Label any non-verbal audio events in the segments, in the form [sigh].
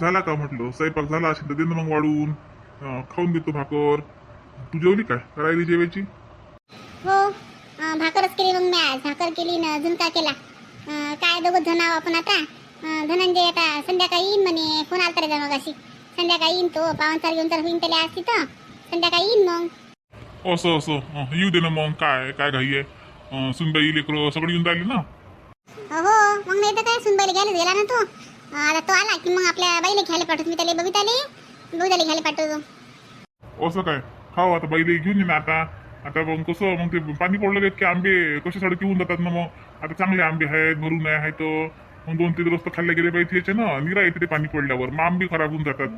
झाला का म्हटलं? स्वयंपाक झाला असेल तर दे ना मग वाढून अं, खाऊन देतो भाकर. तू जेवली काय? करायली जेवायची? हो. अं, भाकरच केली मग मी आज. भाकर केली ना अजून काय केला? अं, काय दोघं जण आहो आपण आता? अं, धनंजय आता संध्याकाळी येईन म्हणे. फोन आलता रे मग अशी संध्याकाळी येईन तो. पावन घेऊन तर होईन त्याला आज तिथं. संध्याकाळी येईन मग. असं असं. अं, येऊ दे ना मग. काय काय घाई आहे? अं, सुनबाई लेकरं सगळे येऊन राहिले ना? हो मग नाही तर काय सुनबाईला घ्यायला गेला ना तो? आता तो आला की मग आपल्या बाईला घ्यायला पाठवतो. मी त्याला बघिताले बघिताले घ्यायला पाठवतो. असं काय? खाऊ आता बाईले घेऊन ये ना आता. आता मग कसं मग ते पाणी पडलं की आंबे? कसे सडकी होऊन जातात ना मग? आता चांगले आंबे आहेत भरून आहे आहेत. मग दोन तीन रस्ता खाल्ले गेले पाहिजे याचे ना. निरा येते ते पाणी पडल्यावर. मग आंबे खराब होऊन जातात.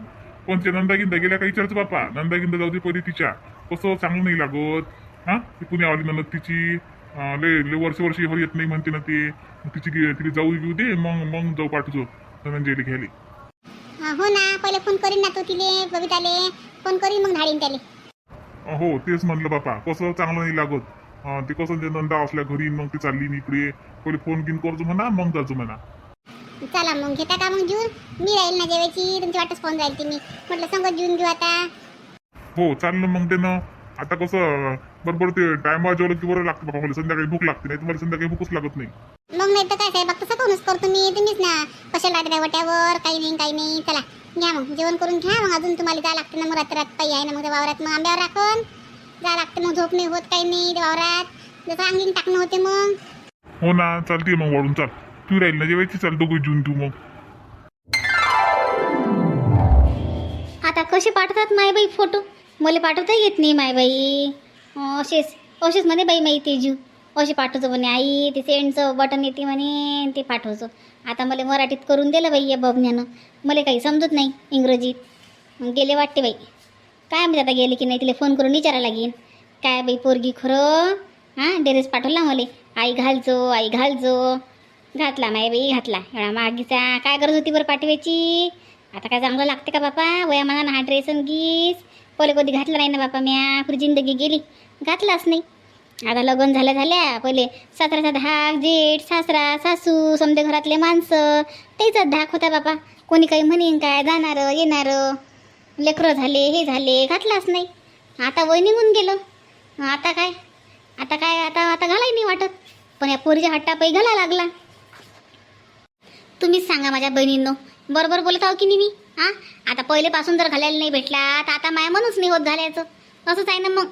पण ते नंदागिंदा गेल्या काही विचारचं बापा? नंदागिंदा जाऊ दे परी तिच्या. कसं चांगलं नाही लागत. हा? ती पुण्यावाली ननद तिची. अं, लय लय वर्ष वर्ष येत नाही म्हणते ना ते. मग तिची तिथे जाऊ घेऊ दे. मग मग जाऊ पाठवतो धनंजयला घ्यायला अं, हो ना. पहिले फोन करीन ना तो तिले बघिताले फोन करीन मग धाडीन त्याले. हो तेच म्हणलं बापा. कसं चांगलं नाही लागत. अं, ते कसं ते नंदा असल्या घरी मग ती चालली ना इकडे. पहिले फोन गिन करतो म्हणा मग जातो म्हणा. चला मग घेता का मग जेवून? मी राहील ना जेवायची. तुमची वाटच फोन जाईल ती मी. म्हटलं संगत जेवून घेऊ आता. हो चाललं मग ते ना. आता कसं बरोबर ते टायमा जेवलं की बरं लागतं बाबा मला संध्याकाळी भूक लागते नाही तुम्हाला संध्याकाळी भूकच लागत नाही. साहेब फक्त सकाळूनच करतो मी. तुम्हीच ना कशाला लागल्या वाट्यावर काही नाही काही नाही. चला घ्या मग. जेवण करून घ्या. मग अजून तुम्हाला जा लागते ना मग रात्रात काही आहे ना मग त्या वावरात मग आंब्यावर राखून जा लागते मग झोप नाही होत काही नाही त्या वावरात. जसं अंगीन टाकणं होते मग. हो ना चालते मग वाढून चाल. तू राहील ना जेवायची चाल दोघं जेवून तू मग. आता कसे पाठवतात मायबाई फोटो मला पाठवता येत नाही मायबाई असेच असेच म्हणे बाई माई तेजू. असे पाठवतो म्हणे आई ते सेंडचं बटन येते म्हणे ते पाठवतो आता मला मराठीत करून दिलं बाई या बबण्यानं मला काही समजत नाही इंग्रजीत. मग गेले वाटते बाई. काय म्हणजे आता गेले की नाही तिला फोन करून विचारायला लागेल काय बाई पोरगी खरं? हां ड्रेस पाठवला मला. आई घालजो आई घालजो. घातला माय बाई घातला. एवढा मागीचा. काय गरज होती बरं पाठवायची? आता काय चांगलं लागते का बापा? ना हा ड्रेस आणि गीस. पहिले कधी घातला नाही ना बापा म्या. पुरी जिंदगी गेली. घातलाच नाही. आता लग्न झाल्या झाल्या पहिले सासऱ्याचा धाक जेठ सासरा सासू समजे घरातले माणसं तेच धाक होता बापा. कोणी काही म्हणेन काय जाणारं येणारं लेकरं झाले हे झाले घातलाच नाही. आता वय निघून गेलं. आता काय? आता काय? आता आता घालाय नाही वाटत. पण या पोरीच्या हट्टापाई घाला लागला. तुम्हीच सांगा माझ्या बहिणींनो. बरोबर बोलत आहो की नाही मी? हां? आता पहिलेपासून जर घालायला नाही भेटला तर आता माया म्हणूच नाही होत घालायचं. असंच आहे ना मग?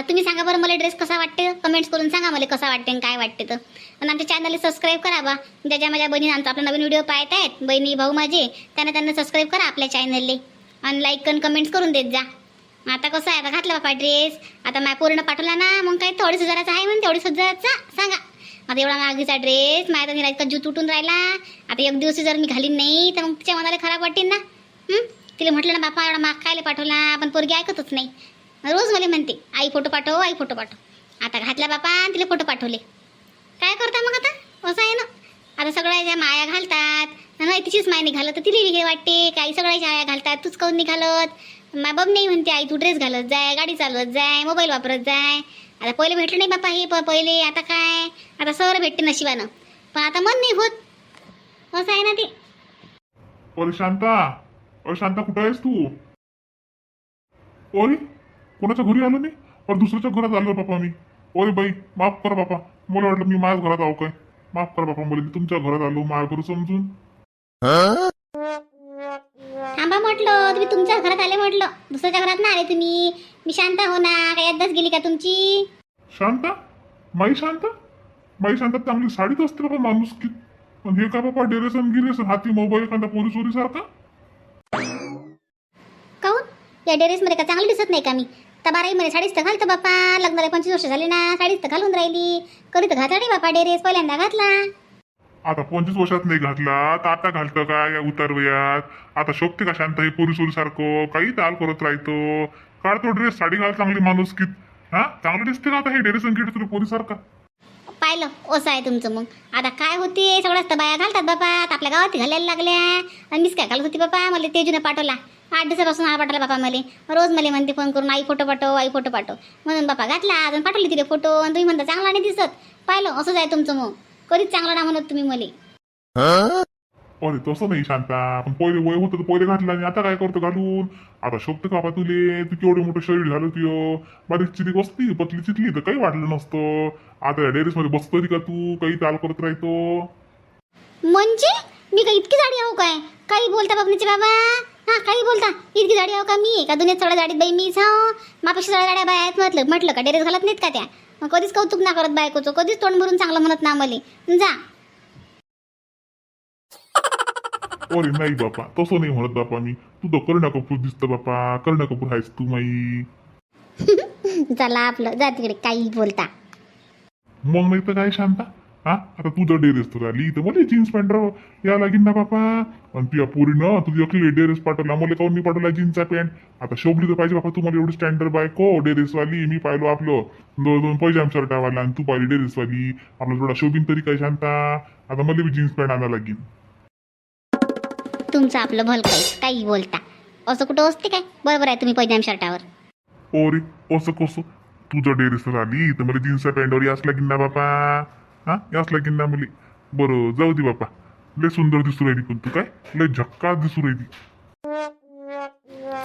तुम्ही सांगा बरं मला ड्रेस कसा वाटते कमेंट्स करून सांगा मला कसा वाटते आणि काय वाटते तर. आणि आमच्या चॅनलला सबस्क्राईब करा बा. ज्या ज्या माझ्या बहिणी आमचा आपला नवीन व्हिडिओ पाहत आहेत बहिणी भाऊ माझे त्यांना त्यांना सबस्क्राईब करा आपल्या चॅनलले आणि लाईक आणि कमेंट्स करून देत जा. आता कसं आहे? आता घातला बापा ड्रेस आता माझ्या पूर्ण पाठवला ना मग काय तेवढीच हजाराचा आहे म्हणून तेवढीच हजाराचा. सांगा. आता एवढा मागीचा ड्रेस माझ्या तर निराज जू तुटून राहिला. आता एक दिवस जर मी घालीन नाही तर मग तिच्या मनाला खराब वाटेन ना? तिला म्हटलं ना बापा एवढा माग खायला पाठवला? पण पोरगी ऐकतच नाही. रोज मला म्हणते आई फोटो पाठव आई फोटो पाठव. आता घातल्या बापा आणि तिला फोटो पाठवले. काय करता मग आता? असं आहे ना. आता सगळ्या माया घालतात नाही तिचीच माय निघालं तर तिला वेगळे वाटते काही सगळ्याच्या माया घालतात तूच काऊन नाही घालत? मा बाब नाही म्हणते आई तू ड्रेस घालत जाय गाडी चालवत जाय मोबाईल वापरत जाय. आता पहिले भेटलं नाही बापा हे प- पहिले आता काय? आता सर भेटते नशिबानं. पण आता मन नाही होत. असं आहे ना ते. अरे शांता अरे शांता कुठं आहेस तू? अरे कोणाच्या घरी आलो नाही? अरे दुसऱ्याच्या घरात आलो बापा मी. अरे बाई माफ करा बापा. मला वाटलं मी माझ्याच घरात आहो काय. माफ करा बापा मला मी तुमच्या घरात आलो माझ्या घर समजून. थांबा म्हटलं तुम्ही तुमच्या घरात आले म्हटलं. दुसऱ्याच्या घरात ना आले तुम्ही. मी शांत हो ना काही अद्दाच गेली का तुमची? शांता? माई शांता? माई शांता चांगली साडीच असते बाबा माणूस की. पण हे का बाबा डेरेसन गिरेसन हाती मोबाईल एखादा पोरी चोरी सारखा काहून? या ड्रेसमध्ये का चांगली दिसत नाही का मी? तर बाराही साडीच तर घालतो बापा लग्नाला पंचवीस वर्ष झाले ना साडीच तर घालून राहिली. कधी तर घातला नाही बापा ड्रेस पहिल्यांदा घातला. आता पंचवीस वर्षात नाही घातला तर आता घालतं का या उतार वयात? आता शोभते का शांत हे पोरी चोरी सारखं काही ताल करत राहतो. काढतो ड्रेस साडी घाल चांगली माणूस की हा? चांगलं दिसते का आता हे डेरेसन गिरे तुला पोरी सारखा पाहिलं असं आहे तुमचं मग. आता काय होते? सगळ्याच तर बाया घालतात बापा आता आपल्या गावात घालायला लागल्या. आणि मीच काय घालत होती बापा मला तेजूने पाठवला. आठ दिवसापासून हा पाठवला बापा मला. रोज मला म्हणते फोन करून आई फोटो पाठव आई फोटो पाठव. म्हणून बापा घातला. अजून पाठवले तिथे फोटो आणि तुम्ही म्हणता चांगला नाही दिसत. पाहिलं असंच आहे तुमचं मग. कधीच चांगलं ना म्हणत तुम्ही मला. अरे तसं नाही शांता. पण पहिले वय होतं तर पहिले घातलं आणि आता काय करतो घालून? आता शोभते का बा तुले? तू केवढे मोठं शरीर झालं तुझं. बारीक चिरीक असती पतली चितली तर काही वाटलं नसतं. आता डेरेस मध्ये बसतो का तू? काही ताल करत राहतो. म्हणजे? मी काय इतकी जाडी आहो काय? काही बोलता बाबनीचे बाबा? हा काही बोलता. इतकी जाडी आहो का मी? का दुनियात सगळ्या जाडीत बाई मीच हो मापेक्षा सगळ्या जाड्या बाय आहेत म्हटलं. म्हटलं का डेरेस घालत नाहीत का त्या? मग कधीच कौतुक ना करत बायकोचं. कधीच तोंड भरून चांगलं म्हणत ना मले. जा. अरे नाही बापा तसं नाही म्हणत बापा मी. तू तर करुणा कपूर दिसतं बापा. करुणा कपूर आहेस तू माई. [laughs] चला आपलं. जा तिकडे. काही बोलता. मग नाही तर काय शांता? हा? आता तू जर डेरेस तर आली. तर मला जीन्स पॅन्ट या लागीन ना बापा. आणि तुझ्या पोरीनं तुझी अखिल डेरेस पाठवला. मला काऊन नाही पाठवला जीन्सचा पॅन्ट? आता शोभली तर पाहिजे बापा तुम्हाला एवढी स्टँडर्ड बायको डेरेसवाली मी पाहिलो आपलं. दोन दोन पैजाम शर्टावाला आणि तू पाहिली डेरेसवाली आपला थोडा शोभीन तरी काय शांता. आता मला बी जीन्स पॅन्ट आणा लागेल तुमचं आपलं भल काही बोलता. असं कुठं असते काय? बरोबर आहे तुम्ही पैजाम शर्टावर ओरे असं कसं? तू जर डेरेसवर आली तर मला जीन्सच्या पॅन्टवर याच लागीन ना बापा. हा? याच लागीन ना मुली बरं जाऊ दे बापा. लय सुंदर दिसू राहिली पण तू काय? लय झक्कास दिसू राहिली.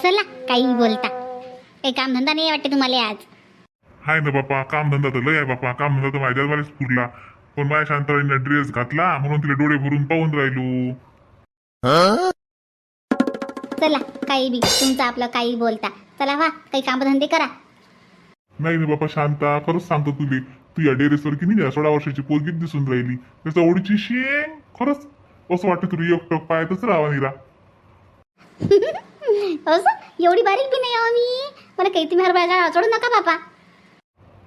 चला काही बोलता. काही कामधंदा नाही वाटते तुम्हाला आज? हाय ना बापा कामधंदा तर लय आहे बापा. कामधंदा तर माझ्याच वालेच पुरला. पण माझ्या शांताबाईनं ड्रेस घातला म्हणून तिला डोळे भरून पाहून राहिलो. चला काही बी. तुमचं आपलं काही बोलता. चला वा काही कामधंदे करा. नाही बापा शांता खरंच सांगतो तुले. तू या डेरेसवर की नाही सोळा वर्षाची पोरगीत दिसून राहिली. त्याचा ओढीची शेंग खरंच असं वाटतं तुला एकटक पायातच राहावा निरा [laughs] असं? एवढी बारीक बी नाही आहो मी? मला काही तुम्ही हरभरा चढू नका बापा.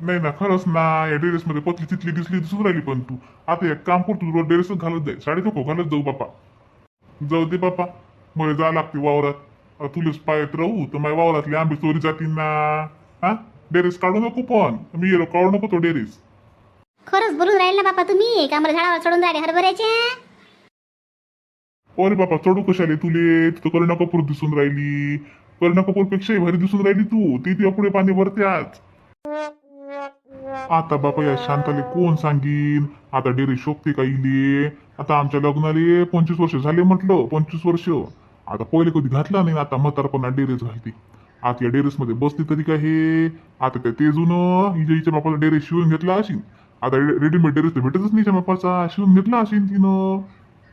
नाही ना खरंच ना या ड्रेस मध्ये पतली तिथली दिसली दिसून राहिली पण तू. आता एक काम कर तू ड्रेसच घालत जाय. साडी नको घालत जाऊ बापा. जाऊ दे बापा. मला जा लागते वावरात. तुलाच पायात राहू तर माझ्या वावरातली आंबे चोरी जातील ना. हा? डेरेस काढू नको पण मी येलो काढू नको तो डेरेस खरंच बोलून राहील ना बापा तुम्ही का मला झाडावर चढून राहिले हरभऱ्याचे अरे बापा चढू कशाले तुले तिथं करुणा कपूर दिसून राहिली करुणा कपूर पेक्षाही भारी दिसून राहिली तू ती तुझ्या पुढे पाणी भरते आज आता बापा या शांताले कोण सांगीन आता डेरे शोभते का इले आता आमच्या लग्नाले पंचवीस वर्ष झाले म्हटलं पंचवीस वर्ष आता पहिले कधी घातला नाही आता म्हातारपणा डेरेस घालते आता या डेरेसमध्ये बसते तरी काय हे? आता त्या तेजून हिच्या हिच्या बापाचा डेरेस शिवून घेतला असेल आता रेडीमेड डेरेस तर भेटतच नाही बापाचा. शिवून घेतला असेल तिनं.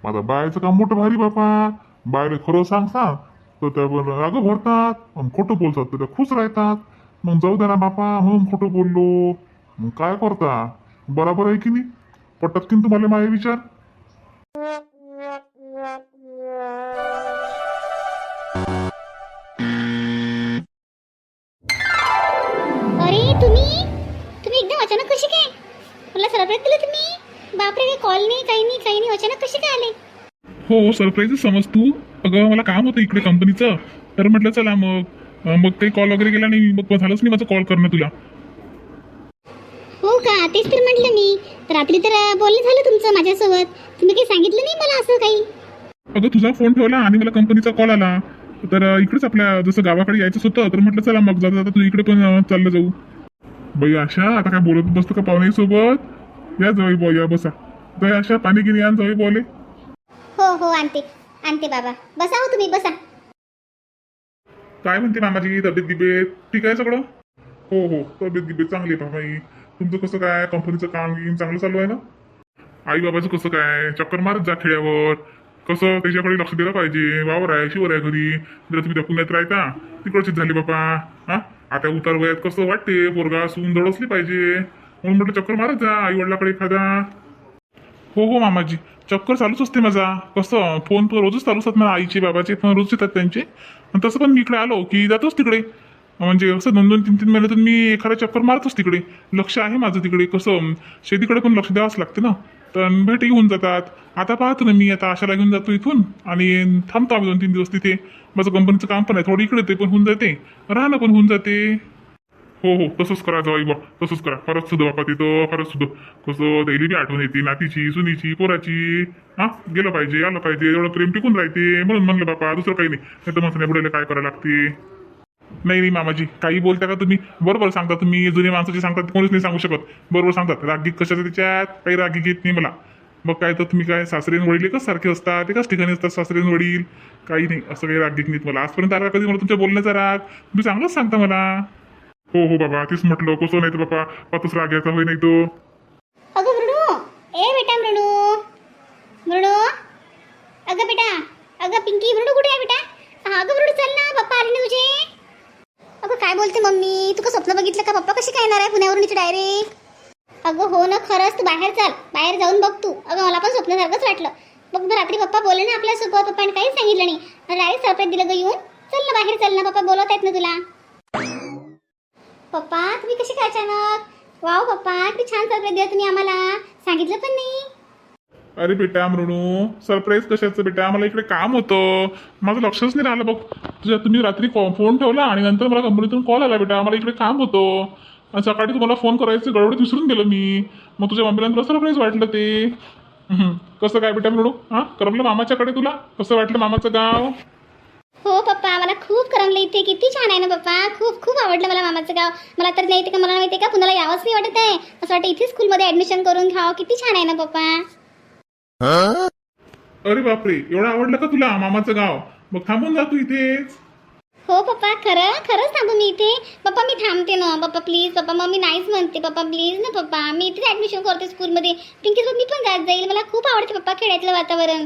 माझा बायाचं काम मोठं भारी बापा. बायला खरं सांग सांग. तर त्या राग भरतात आणि खोटं बोलतात. तर त्या खुश राहतात. मग जाऊ द्या ना बापा म्हणून खोटं बोललो. मग काय करता? बरोबर आहे की नाही? पटत की तुम्हाला माझे विचार? हो सरप्राईज समज तू अगं मला काम होतं इकडे कंपनीचं तर म्हटलं चला मग मग काही कॉल वगैरे केला नाही मग झालंच नाही माझं कॉल करणं तुला. हो का? तेच तर म्हटलं मी. रात्री तर बोलणं झालं तुमचं माझ्यासोबत. तुम्ही काही सांगितलं नाही मला असं काही? अगं तुझा फोन ठेवला आणि मला कंपनीचा कॉल आला. तर इकडेच आपल्या जसं गावाकडे यायचंच होतं तर म्हटलं चला मग जाता जाता तू इकडे पण चाललं जाऊ. बाई आशा आता काय बोलत बसतो का पाहुणे सोबत या जाऊ बॉ या बसा. जाई आशा पाणी गिनी आण जाऊ बॉले. हो हो आणते आणते बाबा. बसा हो तुम्ही बसा. काय म्हणते मामाजी? तब्येत गिबेत ठीक आहे सगळं? हो हो तब्येत गिबेत चांगली आहे मामाई. तुमचं कसं काय? कंपनीचं काम गिम चांगलं चालू आहे ना? आई बाबाचं कसं काय? चक्कर मारत जा खेड्यावर. कसं? त्याच्याकडे लक्ष दिलं पाहिजे. वावर आहे शिवर आहे घरी. जर तुम्ही त्या पुण्यात राहता तिकडचीच झाली बापा. हा? आता उतार वयात कसं वाटते? पोरगा सून दडसली पाहिजे. म्हणून म्हटलं चक्कर मारत जा आई वडिलाकडे एखादा. हो हो मामाजी. चक्कर चालूच असते माझा. कसं फोन तर रोजच चालू असतात मला आईचे बाबाचे फोन रोज येतात त्यांचे. आणि तसं पण मी इकडे आलो की जातोच तिकडे. म्हणजे असं दोन दोन तीन तीन महिन्यातून मी एखादा चक्कर मारतोच तिकडे. लक्ष आहे माझं तिकडे. कसं शेतीकडे पण लक्ष द्यावंच लागते ना. तर भेटी होऊन जातात. आता पाहतो ना मी आता आशाला घेऊन जातो इथून आणि थांबतो आम्ही दोन तीन दिवस तिथे. माझं कंपनीचं काम पण आहे थोडं इकडे ते पण होऊन जाते. राहणं पण होऊन जाते. हो हो. तसंच करा जाऊ बा तसंच करा. खरंच सुद्धा बापा तिथं खरंच सुद्धा कसं त्याली बी आठवण येते नातीची सुनीची पोराची. हा गेलं पाहिजे आलं पाहिजे एवढं प्रेम टिकून राहते. म्हणून म्हणलं बापा दुसरं काही नाही. नाही तर म्हणतो बुडायला काय करायला लागते? नाही नाही मामाजी काही बोलता का तुम्ही? बरोबर सांगता तुम्ही. जुने माणसाचे सांगतात कोणीच नाही सांगू शकत. बरोबर सांगतात. रागी कशाचं त्याच्यात? काही रागी घेत नाही मला. मग काय तर तुम्ही काय सासरेन वडील एकच सारखे असतात एकाच ठिकाणी असतात सासरेन वडील. काही नाही असं काही राग घेत नाहीत मला. आजपर्यंत आला कधी मला तुमच्या बोलण्याचा राग? तुम्ही चांगलंच सांगता मला. हो हो बाबा तेच म्हटलं. कसं नाही तर बाबा पातच राग यायचा होई नाही तो अगं मृणू. ए बेटा मृणू. मृणू. अगं बेटा. अगं पिंकी मृणू कुठे आहे बेटा? हा, अगं मृणू चल ना. पप्पा आले ना तुझे. अगं काय बोलते मम्मी? तू का स्वप्न बघितलं का? पप्पा कशी काय येणार आहे पुण्यावरून इथे डायरेक्ट अगं हो ना खरंच. तू बाहेर चाल. बाहेर जाऊन बघ तू. अगं मला पण स्वप्नासारखंच वाटलं. बघ ना रात्री पप्पा बोलले ना आपल्यासोबत. पप्पाने काहीच सांगितलं नाही. डायरेक्ट सरप्राईज दिलं गं येऊन. चल ना बाहेर चल ना. पप्पा बोलवत आहेत ना तुला. पप्पा तुम्ही कशी काय अचानक? वाव पप्पा किती छान सरप्राईज दिला तुम्ही आम्हाला. सांगितलं पण नाही. अरे बेटा मृणू सरप्राईज कशाचं बेटा? मला इकडे काम होतं. माझं लक्षच नाही राहिलं बघ. तुझ्या तुम्ही रात्री कॉ- फोन ठेवला आणि नंतर मला कंपनीतून कॉल आला बेटा. मला इकडे काम होतं. आणि सकाळी तुम्हाला फोन करायचं गडबडीत विसरून गेलो मी. मग तुझ्या मम्मीला तुला सरप्राईज वाटलं ते. कसं काय बेटा मृणू? हां? करमलं मामाच्याकडे तुला? कसं वाटलं मामाचं गाव? हो पप्पा मला खूप करमलं इथे. किती छान आहे ना पप्पा. खूप खूप आवडलं मला मामाचं गाव. मला तर नाही का मला माहिती का? पुन्हा यावंच नाही वाटत आहे. असं वाटतं इथे स्कूलमध्ये ऍडमिशन करून घ्यावं किती छान आहे ना पप्पा. अरे बापरे एवढं आवडलं का तुला मामाचं गाव? मग थांबून जा तू इथेच हो पप्पा खरं खरंच थांबू मी इथे. पप्पा मी थांबते ना. पप्पा प्लीज पप्पा मम्मी नाहीच म्हणते पप्पा प्लीज ना पप्पा. मी इथेच ऍडमिशन करते स्कूलमध्ये पिंकीसोबत मी पण जात जाईल. मला खूप आवडते पप्पा खेळायचं वातावरण.